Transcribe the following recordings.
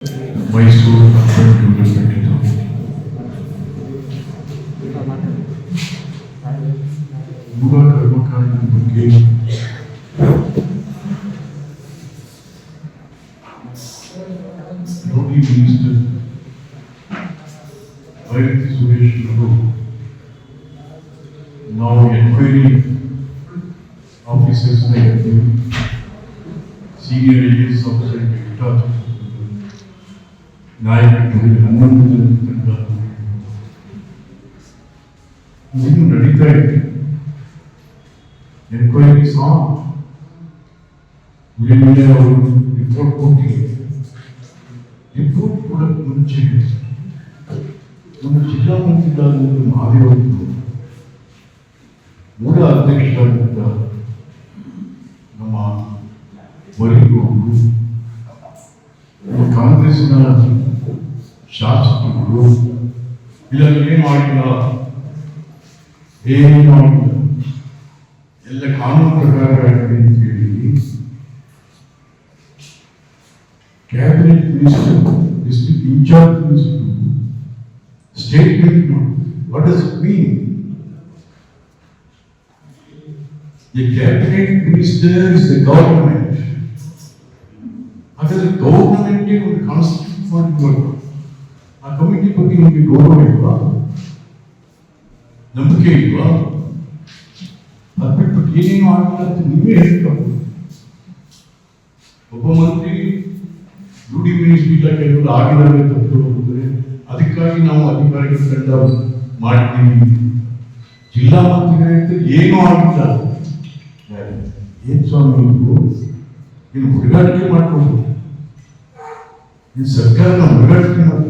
Mysuru urban development ಇದು ಯುವ ಕರ್ಮಕಾಂಡದ ಬಗ್ಗೆ ನೋಡಿ ಮಿನಿಸ್ಟರ್ ವೈರತಿ ಸುರೇಶ್ ಅವರು ನಾವು ಎನ್ಕ್ವೈರಿ ಆಫೀಸರ್ಸ್ನ ಇರ್ತೀವಿ ಸೀನಿಯರ್ ಐ ಎಸ್ ಆಫೀಸರ್ ಇಟ್ಟಾದ್ರು ನಾಯಕರು ಹನ್ನೊಂದು ಜನ ಇನ್ನು ನಡೀತಾ ಇದೆ ಎನ್ಕ್ವೈರಿ ಸಾಂಗ್ ಉಳಿಮೆ ಅವರು ರಿಪೋರ್ಟ್ ಕೊಟ್ಟಿದ್ದಾರೆ ರಿಪೋರ್ಟ್ ಕೂಡ ಮುಂಚೆ ನಮ್ಮ ಜಿಲ್ಲಾ ಮಂತ್ರಿಗಳಾದ ಮಹಾದೇವರು ಮೂಲ ಅಧ್ಯಕ್ಷರಾಗಿದ್ದ ನಮ್ಮ ನಮ್ಮ ಕಾಂಗ್ರೆಸ್ನ ಶಾಸಕರು ಇಲ್ಲ ಏನು ಮಾಡಿಲ್ಲ ಏನು ಮಾಡಿಲ್ಲ ಎಲ್ಲ ಕಾನೂನು ಪ್ರಕಾರ ಆಗಿದೆ ಅಂತ ಹೇಳಿ cabinet minister district in charge minister statement what does it mean The cabinet minister is the government. ಹಾಗಾದ್ರೆ ಗೌರ್ಮೆಂಟ್ಗೆ ಒಂದು ಕಾನ್ಸ್ಟಿಟ್ಯೂಟ್ ಮಾಡಿದ್ರು ಆ ಕಮಿಟಿ ಬಗ್ಗೆ ನಿಮಗೆ ಗೌರವ ಇಲ್ವಾ? ನಂಬಿಕೆ ಇಲ್ವಾ? ಅದ್ಬಿಟ್ಟು ಏನೇನು ಆಗಿಲ್ಲ ಅಂತ ನೀವೇ ಹೇಳ್ಬೇಕು ಒಬ್ಬ ಮಂತ್ರಿ ಡ್ಯೂಟಿ ಮಿನಿಸ್ಟ್ರಿ ಇಲಾಖೆಗಳು ಆಗಿದ್ದಾರೆ ತಪ್ಪು ಹೋಗಿದ್ರೆ ಅದಕ್ಕಾಗಿ ನಾವು ಅಧಿಕಾರಿಗಳ ತಂಡ ಮಾಡ್ತೀವಿ. ಜಿಲ್ಲಾ ಮಂತ್ರಿಗಳಿಂದ ಏನೂ ಆಗಿಲ್ಲ. ಏನ್ ಸ್ವಾಮಿ ನೀವು? ನೀನು ಹುಡುಗಾಟಿಕೆ ಮಾಡ್ಕೊಂಡು ಈ ಸರ್ಕಾರನ ಹುಡುಗಾಟಿಕೆ ಮಾಡ್ತಾರೆ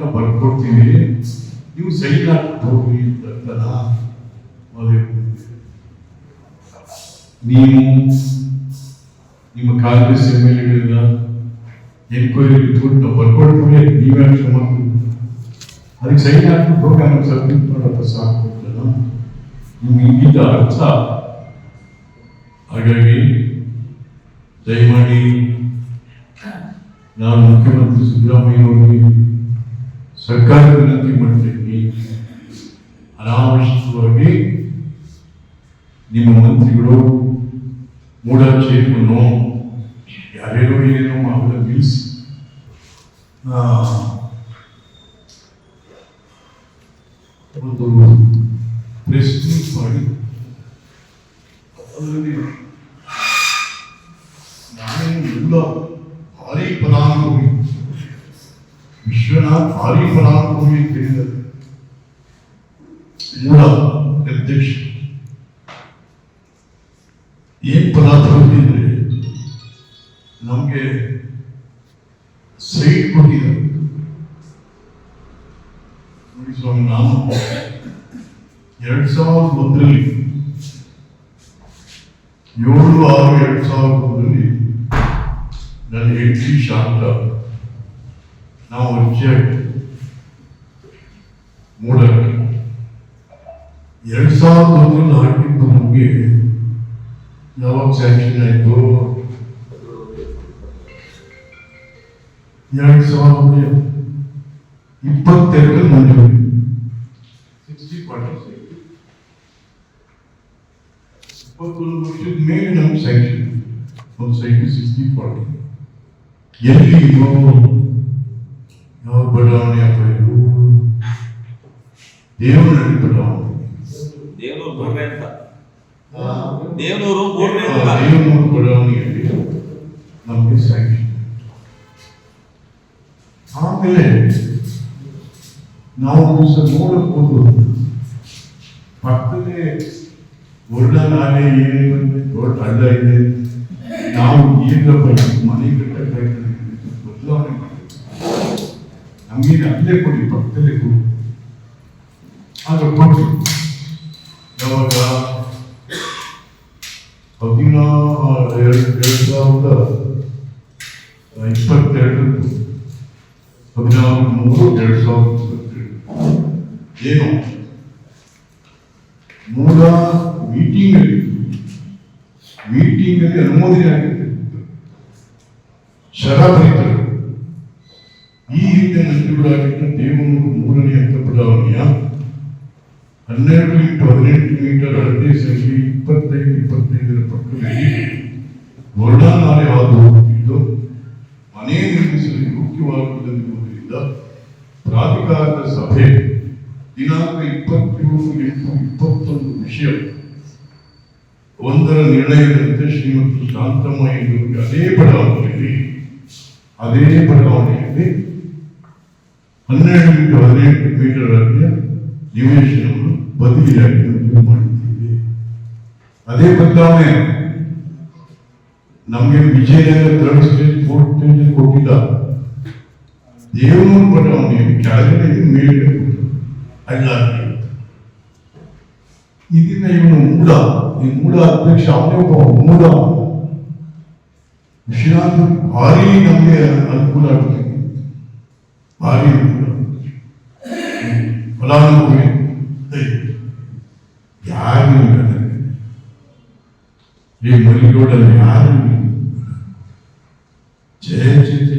ರಿಪೋರ್ಟ್ ಬರ್ಕೊಡ್ತೀನಿ. ಬರ್ಕೊಡ್ತೀವಿ ನೀವು ಹಾಕ್ಬಿಟ್ಟು ಹೋಗ್ರಿ ಅಂತಲ್ಲ ನೀವು ನಿಮ್ಮ ಕಾಂಗ್ರೆಸ್ ಎಂ ಎಲ್ ಎಗಳಿಂದ ಎನ್ಕ್ವೈರಿ ರಿಪೋರ್ಟ್ನ ಬರ್ಕೊಡ್ತೀವಿ ನೀವೇ ಅದಕ್ಕೆ ಸರಿಯಾಗಿ ಹಾಕ್ಬಿಟ್ಟು ಹೋಗಿ ನಮ್ಗೆ ಸಬ್ಮಿಟ್ ಮಾಡಪ್ಪ ಸಾಕು ಅಂತ ನಿಮ್ಗೆ ಈಗಿದ್ದ ಅರ್ಥ? ಹಾಗಾಗಿ ದಯಮಾಡಿ ನಾನು ಮುಖ್ಯಮಂತ್ರಿ ಸಿದ್ದರಾಮಯ್ಯ ಅವರಿಗೆ ಸರ್ಕಾರ ವಿನಂತಿ ಮಾಡ್ತೀನಿ ಅನಾವಶ್ಯಕವಾಗಿ ನಿಮ್ಮ ಮಂತ್ರಿಗಳು ಮೂಢ ಚೇರ್ಮನ್ನು ಯಾರ್ಯಾರೋ ಏನೇನೋ ಮಾಮೂಲ ನಿಲ್ಲಿಸಿ. ಒಂದು ಪ್ರೆಸ್ ಮೀಟ್ ಮಾಡಿ. ಅದರಲ್ಲಿ ನಾನೇನು ಎಲ್ಲ ಭಾರಿ ಫಲಾನುಭವಿ ಅಂತ ಹೇಳಿದ್ದಾರೆ ಮೂಲ ನಿರ್ದೇಶ ಏನ್ ಫಲಾನುಭವಿ ಅಂದ್ರೆ ನಮಗೆ ಸೈಟ್ ಕೊಟ್ಟಿದ್ದಾರೆ. ನೋಡಿ ಸ್ವಾಮಿ, ನಾನು ಎರಡ್ ಸಾವಿರದ ಒಂದರಲ್ಲಿ, ಏಳು ಆರು ಎರಡ್ ಸಾವಿರದ ಒಂದರಲ್ಲಿ ನನ್ನ ಹೆಂಡತಿ ಶಾಂತ ನಾವು ಅರ್ಜಿಯಾಗಿ ಮೂಡಕ್ಕೆ ಎರಡು ಸಾವಿರದ ಒಂದರಲ್ಲಿ ಹಾಕಿದ್ದು ನಮಗೆ ಯಾವಾಗ ಸ್ಯಾಂಕ್ಷನ್ ಆಯಿತು? ಎರಡು ಸಾವಿರದ ಇಪ್ಪತ್ತೆರಡರಲ್ಲಿ ಮಂಜೂರಿ ಸಿಕ್ಸ್ಟಿ ಫಾರ್ಟಿ ಇಪ್ಪತ್ತೊಂದು ವರ್ಷದ ಮೇಲೆ ನಮ್ಗೆ ಸ್ಯಾಂಕ್ಷನ್ ಒಂದು ಸೈಡ್ ಸಿಕ್ಸ್ಟಿ ಫಾರ್ಟಿ ಎಲ್ಲಿ ಯಾವ ಬಡಾವಣೆ ಪಡೆಯುವ ದೇವನಲ್ಲಿ ದೇವನೂರು ಬಡಾವಣೆಯಲ್ಲಿ ನಮಗೆ ಸಾಕ್ಷಿ. ಆಮೇಲೆ ನಾವು ನೋಡಬಹುದು ದಿವಸ ಪಕ್ಕದಲ್ಲೇ ಒಳ್ಳ ನಾಲೆ ಏನಿದೆ ದೊಡ್ಡ ಹಳ್ಳ ಇದೆ. ನಾವು ಈಗ ಬಂದು ಮನೆ ಕಟ್ಟಕ್ಕಾಯ್ತದೆ ಬದಲಾವಣೆ ಮಾಡಬೇಕು ನಮಗೆ ಅಲ್ಲೇ ಕೊಡಿ, ಪಕ್ಕದಲ್ಲೇ ಕೊಡಿ. ಆಗ ಕೊಡಿ ಯಾವಾಗ? ಹದಿನಾ ಎರಡು ಸಾವಿರದ ಇಪ್ಪತ್ತೆರಡು ಹದಿನಾರು ಮೂರು ಎರಡು ಸಾವಿರದ ಇಪ್ಪತ್ತೆರಡು. ಏನು? ಮೂಲ ಮೀಟಿಂಗ್ ಅಲ್ಲಿ ಮೀಟಿಂಗ್ ಅಲ್ಲಿ ಅನುಮೋದನೆ ಆಗಿದೆ ಶರ ಬರೀತಾರೆ ಈ ಹಿಂದೆ ಮಂತ್ರಿಗಳಾಗಿದ್ದ ದೇವನೂರು ಮೂರನೇ ಹಂತ ಬಡಾವಣೆಯ ಹನ್ನೆರಡು ಇಂಟು ಹದಿನೆಂಟು ಮೀಟರ್ ಅಳತೆ ಸಂಖ್ಯೆ ಇಪ್ಪತ್ತೈದು, ಇಪ್ಪತ್ತೈದರ ಪಕ್ಕದಲ್ಲಿ ವರ್ಣನಾಲೆ ಹಾದು ಹೋಗುತ್ತಿದ್ದು, ಮನೆ ನಿರ್ಮಿಸಲು ಯೋಗ್ಯವಾಗುವುದರಿಂದ ಪ್ರಾಧಿಕಾರದ ಸಭೆ ದಿನಾಂಕ ಇಪ್ಪತ್ತೇಳು ಎಂಟು ಇಪ್ಪತ್ತೊಂದು ವಿಷಯ ಒಂದರ ನಿರ್ಣಯದಂತೆ ಶ್ರೀಮತಿ ಶಾಂತಮ್ಮ ಎಂಬುವರಿಗೆ ಅದೇ ಬಡಾವಣೆಯಲ್ಲಿ ಅದೇ ಬಡಾವಣೆಯಲ್ಲಿ ಹನ್ನೆರಡು ಮೀಟರ್ ಹದಿನೆಂಟು ಮೀಟರ್ ಅಲ್ಲಿಯ ನಿವೇಶನವನ್ನು ಬದಲಿಯಾಗಿ ಮಂಜೂರು ಮಾಡಿದ್ದೇವೆ. ಅದೇ ಬದಲಾವಣೆ ನಮಗೆ Vijayanagar third stage fourth stage ಕೊಟ್ಟಿದ್ದ ದೇವನೂರು ಬಡಾವಣೆಯಲ್ಲಿ ಕೆಳಗಡೆ ಮೇಲೆ ಅಲ್ಲ ಇದನ್ನ ಇವನು ಮೂಡ ಈ ಮೂಡ ಅಧ್ಯಕ್ಷ ಅವನೇ ಒಬ್ಬ ಮೂಡ ವಿಶ್ವನಾಥ್ ಭಾರಿ ನಮಗೆ ಅನುಕೂಲ ಆಗ್ತದೆ ಭಾರಿ ಫಲಾನುಭವಿ ಯಾರು. ಈ ಮರಿಗೋಡಲ್ಲಿ ಯಾರು. ಜಯ ಜಯ.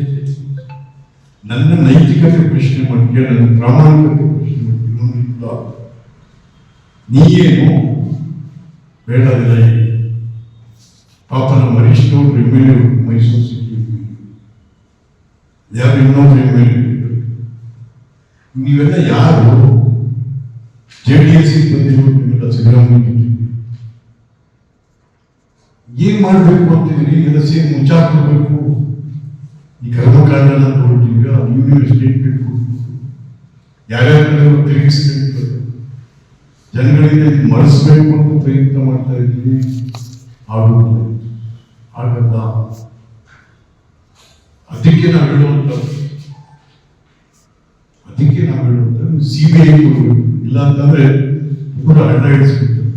ನನ್ನ ನೈತಿಕತೆ ಪ್ರಶ್ನೆ ಮಾಡ್ತೀಯ, ನನ್ನ ಪ್ರಾಮಾಣಿಕತೆ ಪ್ರಶ್ನೆ ಮಾಡ್ತೀಯ ನೀಯೇನು ಬೇಡದಿಲ್ಲ ಪಾಪ ನಮ್ಮ Harish M L A Mysuru city ಯಾರು ಇನ್ನೊಬ್ರು ಎಂ ಎಲ್ ಎ ನೀವೆಲ್ಲ ಯಾರು? ಜೆ ಡಿ ಎಸ್ ನೀವೆಲ್ಲ ಸಿದ್ದರಾಮಯ್ಯ. ಏನ್ ಮಾಡ್ಬೇಕು ಅಂತಿದ್ರಿ ಇದೆಲ್ಲ ಸೇಮ್ ಮುಂಚಾಕೋಬೇಕು ಈ ಕರ್ಮಕಾಂಡ ನೋಡ್ತೀವಿ ನೀವು ಸ್ಟೇಟ್ಮೆಂಟ್ ಯಾರ್ಯಾರು ತಿರುಗಿಸ್ಬೇಕು. ಜನಗಳಿಂದ ಮರೆಸ್ಬೇಕು ಅಂತ ಪ್ರಯತ್ನ ಮಾಡ್ತಾ ಇದ್ದೀವಿ ಆಗುತ್ತೆ ಆಗಲ್ಲ ಅದಕ್ಕೆ ನಾವು ಹೇಳುವಂತ ಅದಕ್ಕೆ ನಾವು ಹೇಳುವಂತ ಸಿ ಬಿ ಐ ಕೊಡ್ಬೇಕು ಇಲ್ಲ ಅಂತಂದ್ರೆ ಪೂರ ಹಣ ಇಡಿಸ್ಬಿಟ್ಟು ಪೂರ ಹಣ